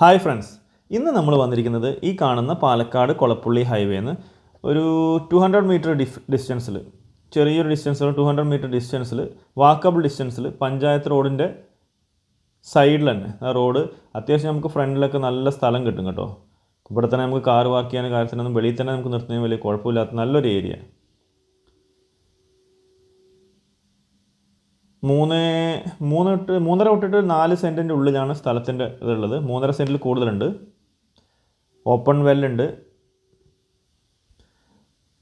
Hi friends. ഇന്ന് നമ്മൾ വന്നിരിക്കുന്നത് ഈ കാണുന്ന പാലക്കാട് കൊളപ്പുള്ളി ഹൈവേന്ന് ഒരു ടു ഹൺഡ്രഡ് മീറ്റർ ഡിഫ് ഡിസ്റ്റൻസിൽ ചെറിയൊരു ഡിസ്റ്റൻസിൽ ടു ഹൺഡ്രഡ് മീറ്റർ ഡിസ്റ്റൻസിൽ വാക്കബിൾ ഡിസ്റ്റൻസിൽ പഞ്ചായത്ത് റോഡിന്റെ സൈഡിൽ തന്നെ ആ റോഡ് അത്യാവശ്യം നമുക്ക് ഫ്രണ്ടിലൊക്കെ നല്ല സ്ഥലം കിട്ടും കേട്ടോ. ഇവിടെ തന്നെ നമുക്ക് കാർ പാർക്ക് ചെയ്യാൻ കാര്യത്തിനൊന്നും വെളിയിൽ തന്നെ നമുക്ക് നിർത്തുന്നതിന് വലിയ കുഴപ്പമില്ലാത്ത നല്ലൊരു ഏരിയ മൂന്ന് മൂന്ന് തൊട്ട് മൂന്നര തൊട്ടിട്ട് നാല് സെന്റിന്റെ ഉള്ളിലാണ് സ്ഥലത്തിന്റെ ഇതുള്ളത്. മൂന്നര സെന്റിൽ കൂടുതലുണ്ട്. ഓപ്പൺ വെല്ലുണ്ട്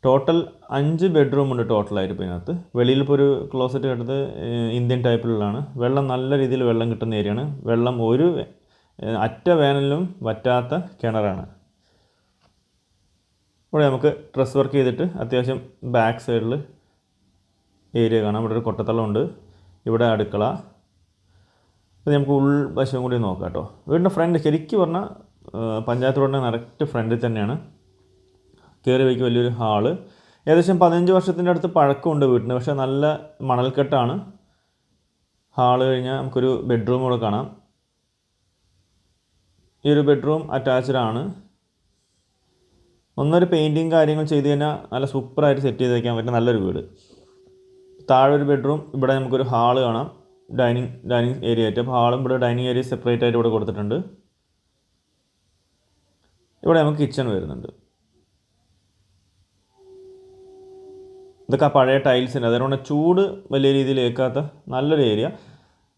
ടോട്ടൽ അഞ്ച് ബെഡ്റൂം ഉണ്ട് ടോട്ടലായിട്ട് ഇപ്പോൾ ഇതിനകത്ത്. വെളിയിൽ ഇപ്പോൾ ഒരു ക്ലോസറ്റ് കിട്ടുന്നത് ഇന്ത്യൻ ടൈപ്പിലുള്ളതാണ് വെള്ളം നല്ല രീതിയിൽ വെള്ളം കിട്ടുന്ന ഏരിയയാണ് വെള്ളം ഒരു അറ്റ വേനലിലും വറ്റാത്ത കിണറാണ്. ഇവിടെ നമുക്ക് ഡ്രസ് വർക്ക് ചെയ്തിട്ട് അത്യാവശ്യം ബാക്ക് സൈഡിൽ ഏരിയ കാണാം. ഇവിടെ ഒരു കൊട്ടത്തളമുണ്ട് ഇവിടെ അടുക്കള. ഇത് നമുക്ക് ഉൾവശം കൂടി നോക്കാം കേട്ടോ. വീടിന്റെ ഫ്രണ്ട് ശരിക്കും പറഞ്ഞാൽ പഞ്ചായത്ത് റോഡിന്റെ കറക്റ്റ് ഫ്രണ്ടിൽ തന്നെയാണ്. കയറി വയ്ക്ക് വലിയൊരു ഹാൾ. ഏകദേശം പതിനഞ്ച് വർഷത്തിന്റെ അടുത്ത് പഴക്കമുണ്ട് വീട്ടിന് പക്ഷേ നല്ല മണൽക്കെട്ടാണ്. ഹാൾ കഴിഞ്ഞാൽ നമുക്കൊരു ബെഡ്റൂം കൂടെ കാണാം. ഈ ഒരു ബെഡ്റൂം അറ്റാച്ച്ഡ് ആണ്. ഒന്നൊരു പെയിന്റിങ് കാര്യങ്ങൾ ചെയ്ത് കഴിഞ്ഞാൽ നല്ല സൂപ്പറായിട്ട് സെറ്റ് ചെയ്ത് വയ്ക്കാൻ പറ്റുന്ന നല്ലൊരു വീട്. താഴെ ഒരു ബെഡ്റൂം ഇവിടെ നമുക്കൊരു ഹാൾ കാണാം. ഡൈനിങ് ഡൈനിങ് ഏരിയ ആയിട്ട്. അപ്പോൾ ഹാളും ഇവിടെ ഡൈനിങ് ഏരിയ സെപ്പറേറ്റ് ആയിട്ട് ഇവിടെ കൊടുത്തിട്ടുണ്ട്. ഇവിടെ നമുക്ക് കിച്ചൺ വരുന്നുണ്ട്. ഇതൊക്കെ ആ പഴയ ടൈൽസിന്റെ അതുകൊണ്ട് ചൂട് വലിയ രീതിയിൽ ഏൽക്കാത്ത നല്ലൊരു ഏരിയ.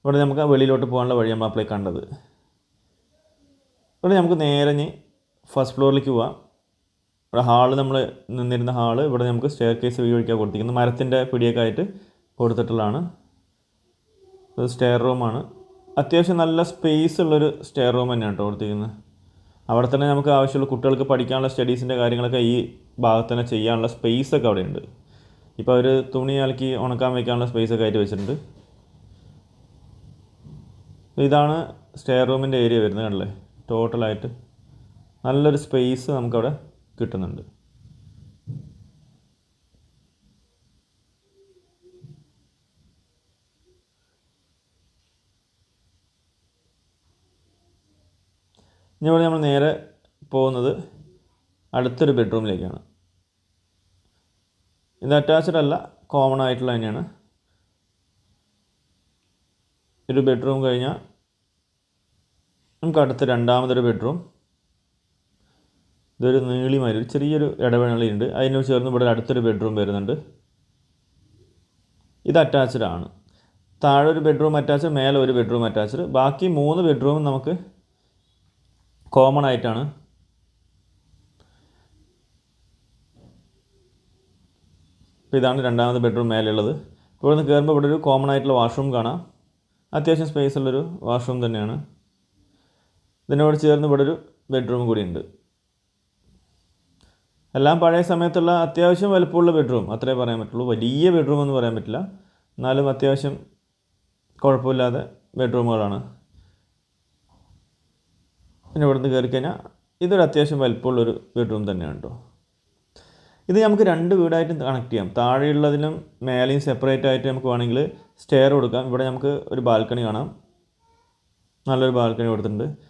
ഇവിടെ നമുക്ക് വെളിയിലോട്ട് പോകാനുള്ള വഴി നമ്മൾ അപ്ലൈ കണ്ടത്. ഇവിടെ നമുക്ക് നേരെ ഫസ്റ്റ് ഫ്ലോറിലേക്ക് പോവാം. ഇവിടെ ഹാൾ നമ്മൾ നിന്നിരുന്ന ഹാൾ ഇവിടെ നമുക്ക് സ്റ്റെയർ കേസ് ഉപയോഗിക്കാൻ കൊടുത്തിരിക്കുന്നത് മരത്തിന്റെ പിടിയൊക്കെ ആയിട്ട് കൊടുത്തിട്ടുള്ളതാണ്. ഇത് സ്റ്റെയർ റൂമാണ് അത്യാവശ്യം നല്ല സ്പേസ് ഉള്ളൊരു സ്റ്റെയർ റൂം തന്നെയാണ് കേട്ടോ കൊടുത്തിരിക്കുന്നത് അവിടെ തന്നെ നമുക്ക് ആവശ്യമുള്ള കുട്ടികൾക്ക് പഠിക്കാനുള്ള സ്റ്റഡീസിന്റെ കാര്യങ്ങളൊക്കെ ഈ ഭാഗത്ത് തന്നെ ചെയ്യാനുള്ള സ്പേസ് ഒക്കെ അവിടെ ഉണ്ട്. ഇപ്പോൾ അവർ തുണി അലക്കി ഉണക്കാൻ വയ്ക്കാനുള്ള സ്പേസ് ഒക്കെ ആയിട്ട് വെച്ചിട്ടുണ്ട്. ഇതാണ് സ്റ്റെയർ റൂമിന്റെ ഏരിയ വരുന്നത് കണ്ടല്ലേ? ടോട്ടലായിട്ട് നല്ലൊരു സ്പേസ് നമുക്കവിടെ കിട്ടുന്നുണ്ട്. ഇനി നമ്മൾ നേരെ പോകുന്നത് അടുത്തൊരു ബെഡ്റൂമിലേക്കാണ്. ഇത് അറ്റാച്ച്ഡ് അല്ല കോമൺ ആയിട്ടുള്ള തന്നെയാണ്. ഒരു ബെഡ്റൂം കഴിഞ്ഞാൽ നമുക്ക് അടുത്ത രണ്ടാമതൊരു ബെഡ്റൂം. ഇതൊരു നീളിമാരി ഒരു ചെറിയൊരു ഇടവേളയുണ്ട്. അതിനോട് ചേർന്ന് ഇവിടെ അടുത്തൊരു ബെഡ്റൂം വരുന്നുണ്ട്. ഇത് അറ്റാച്ച്ഡ് ആണ്. താഴെ ഒരു ബെഡ്റൂം അറ്റാച്ച്ഡ് മേലെ ഒരു ബെഡ്റൂം അറ്റാച്ച്ഡ് ബാക്കി മൂന്ന് ബെഡ്റൂമും നമുക്ക് കോമൺ ആയിട്ടാണ്. ഇപ്പോൾ ഇതാണ് രണ്ടാമത് ബെഡ്റൂം മേലെയുള്ളത്. ഇവിടെ നിന്ന് കയറുമ്പോൾ ഇവിടെ ഒരു കോമൺ ആയിട്ടുള്ള വാഷ്റൂം കാണാം. അത്യാവശ്യം സ്പേസ് ഉള്ളൊരു വാഷ്റൂം തന്നെയാണ്. ഇതിനോട് ചേർന്ന് ഇവിടെ ഒരു ബെഡ്റൂം കൂടി ഉണ്ട്. എല്ലാം പഴയ സമയത്തുള്ള അത്യാവശ്യം വലുപ്പമുള്ള ബെഡ്റൂം അത്രേ പറയാൻ പറ്റുള്ളൂ. വലിയ ബെഡ്റൂം എന്ന് പറയാൻ പറ്റില്ല. എന്നാലും അത്യാവശ്യം കുഴപ്പമില്ലാതെ ബെഡ്റൂമുകളാണ് പിന്നെ ഇവിടുന്ന് കയറി കഴിഞ്ഞാൽ ഇതൊരു അത്യാവശ്യം വലുപ്പമുള്ളൊരു ബെഡ്റൂം തന്നെയാണ് കേട്ടോ ഇത് നമുക്ക് രണ്ട് വീടായിട്ട് കണക്ട് ചെയ്യാം. താഴെയുള്ളതിനും മേലെയും സെപ്പറേറ്റ് ആയിട്ട് നമുക്ക് വേണമെങ്കിൽ സ്റ്റെയർ കൊടുക്കാം. ഇവിടെ നമുക്ക് ഒരു ബാൽക്കണി കാണാം. നല്ലൊരു ബാൽക്കണി കൊടുത്തിട്ടുണ്ട്.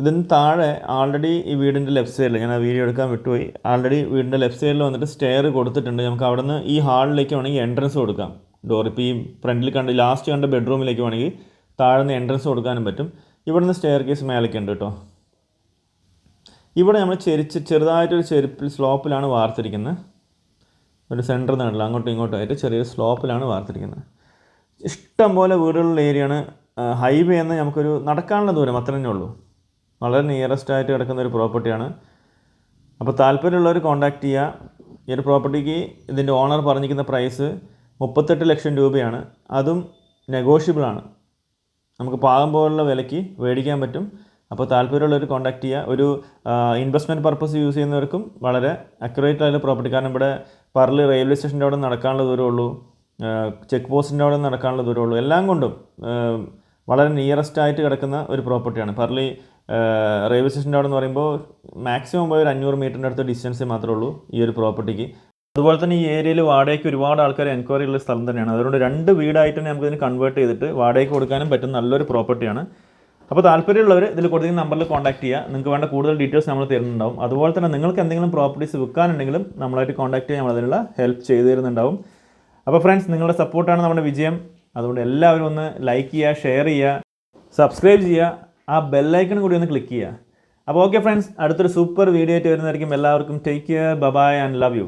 ഇതിന് താഴെ ആൾറെഡി ഈ വീടിന്റെ ലെഫ്റ്റ് സൈഡിൽ ഞാൻ ആ വീഡിയോ എടുക്കാൻ വിട്ടുപോയി. ആൾറെഡി വീടിന്റെ ലെഫ്റ്റ് സൈഡിൽ വന്നിട്ട് സ്റ്റെയർ കൊടുത്തിട്ടുണ്ട്. നമുക്ക് അവിടെ നിന്ന് ഈ ഹാളിലേക്ക് വേണമെങ്കിൽ എൻട്രൻസ് കൊടുക്കാം. ഡോർ ഇപ്പോൾ ഈ ഫ്രണ്ടിൽ കണ്ട് ലാസ്റ്റ് കണ്ട ബെഡ്റൂമിലേക്ക് വേണമെങ്കിൽ താഴെ നിന്ന് എൻട്രൻസ് കൊടുക്കാനും പറ്റും. ഇവിടുന്ന് സ്റ്റെയർ കേസ് മേലേക്ക് ഉണ്ട് കേട്ടോ ഇവിടെ നമ്മൾ ചെരിച്ച് ചെറുതായിട്ടൊരു ചെരുപ്പിൽ സ്ലോപ്പിലാണ് വാർത്തിരിക്കുന്നത്. ഒരു സെന്ററിൽ നിന്നില്ല അങ്ങോട്ടും ഇങ്ങോട്ടും ആയിട്ട് ചെറിയൊരു സ്ലോപ്പിലാണ് വാർത്തിരിക്കുന്നത്. ഇഷ്ടം പോലെ വീടുകളുള്ള ഏരിയയാണ് ഹൈവേ എന്ന് നമുക്കൊരു നടക്കാനുള്ള ദൂരം അത്ര ഉള്ളൂ. വളരെ നിയറസ്റ്റ് ആയിട്ട് കിടക്കുന്ന ഒരു പ്രോപ്പർട്ടിയാണ് അപ്പോൾ താല്പര്യമുള്ളവർ കോൺടാക്റ്റ് ചെയ്യുക ഈ ഒരു പ്രോപ്പർട്ടിക്ക് ഇതിന്റെ ഓണർ പറഞ്ഞിരിക്കുന്ന പ്രൈസ് മുപ്പത്തെട്ട് ലക്ഷം രൂപയാണ്. അതും നെഗോഷ്യബിളാണ് നമുക്ക് പാകം പോലുള്ള വിലയ്ക്ക് മേടിക്കാൻ പറ്റും. അപ്പോൾ താല്പര്യമുള്ളവർ കോൺടാക്ട് ചെയ്യുക ഒരു ഇൻവെസ്റ്റ്മെന്റ് പർപ്പസ് യൂസ് ചെയ്യുന്നവർക്കും വളരെ അക്യുറേറ്റ് ആയിട്ടുള്ള പ്രോപ്പർട്ടി കാരണം ഇവിടെ പറളി റെയിൽവേ സ്റ്റേഷന്റെ അവിടെ നടക്കാനുള്ള ദൂരമുള്ളൂ ചെക്ക് പോസ്റ്റിന്റെ അവിടെ നടക്കാനുള്ള ദൂരമുള്ളൂ എല്ലാം കൊണ്ടും വളരെ നിയറസ്റ്റ് ആയിട്ട് കിടക്കുന്ന ഒരു പ്രോപ്പർട്ടിയാണ് പറളി റെയിൽവേ സ്റ്റേഷന്റെ അവിടെ എന്ന് പറയുമ്പോൾ മാക്സിമം പോയി ഒരു അഞ്ഞൂറ് മീറ്ററിന്റെ അടുത്ത് ഡിസ്റ്റൻസ് മാത്രമേ ഉള്ളൂ ഈ ഒരു പ്രോപ്പർട്ടിക്ക് അതുപോലെ തന്നെ ഈ ഏരിയയിൽ വാടകയ്ക്ക് ഒരുപാട് ആൾക്കാർ എൻക്വയറി ഉള്ള സ്ഥലം തന്നെയാണ്. അതുകൊണ്ട് രണ്ട് വീടായിട്ട് തന്നെ നമുക്ക് ഇതിന് കൺവേർട്ട് ചെയ്തിട്ട് വാടകയ്ക്ക് കൊടുക്കാനും പറ്റുന്ന നല്ലൊരു പ്രോപ്പർട്ടിയാണ് അപ്പോൾ താല്പര്യമുള്ളവർ ഇതിൽ കൊടുത്തിരിക്കുന്ന നമ്പറിൽ കോൺടാക്ട് ചെയ്യുക. നിങ്ങൾക്ക് വേണ്ട കൂടുതൽ ഡീറ്റെയിൽസ് നമ്മൾ തരുന്നുണ്ടാവും. അതുപോലെ തന്നെ നിങ്ങൾക്ക് എന്തെങ്കിലും പ്രോപ്പർട്ടീസ് വിൽക്കാനുണ്ടെങ്കിലും നമ്മളായിട്ട് കോൺടാക്ട് ചെയ്യാൻ നമ്മൾ അതിനുള്ള ഹെൽപ്പ് ചെയ്തു തരുന്നുണ്ടാവും. അപ്പോൾ ഫ്രണ്ട്സ് നിങ്ങളുടെ സപ്പോർട്ടാണ് നമ്മുടെ വിജയം. അതുകൊണ്ട് എല്ലാവരും ഒന്ന് ലൈക്ക് ചെയ്യുക ഷെയർ ചെയ്യുക സബ്സ്ക്രൈബ് ചെയ്യുക. ആ ബെല്ലൈക്കൺ കൂടി ഒന്ന് ക്ലിക്ക് ചെയ്യുക. അപ്പോൾ ഓക്കെ ഫ്രണ്ട്സ് അടുത്തൊരു സൂപ്പർ വീഡിയോ ആയിട്ട് വരുന്നതായിരിക്കും. എല്ലാവർക്കും take care bye and love you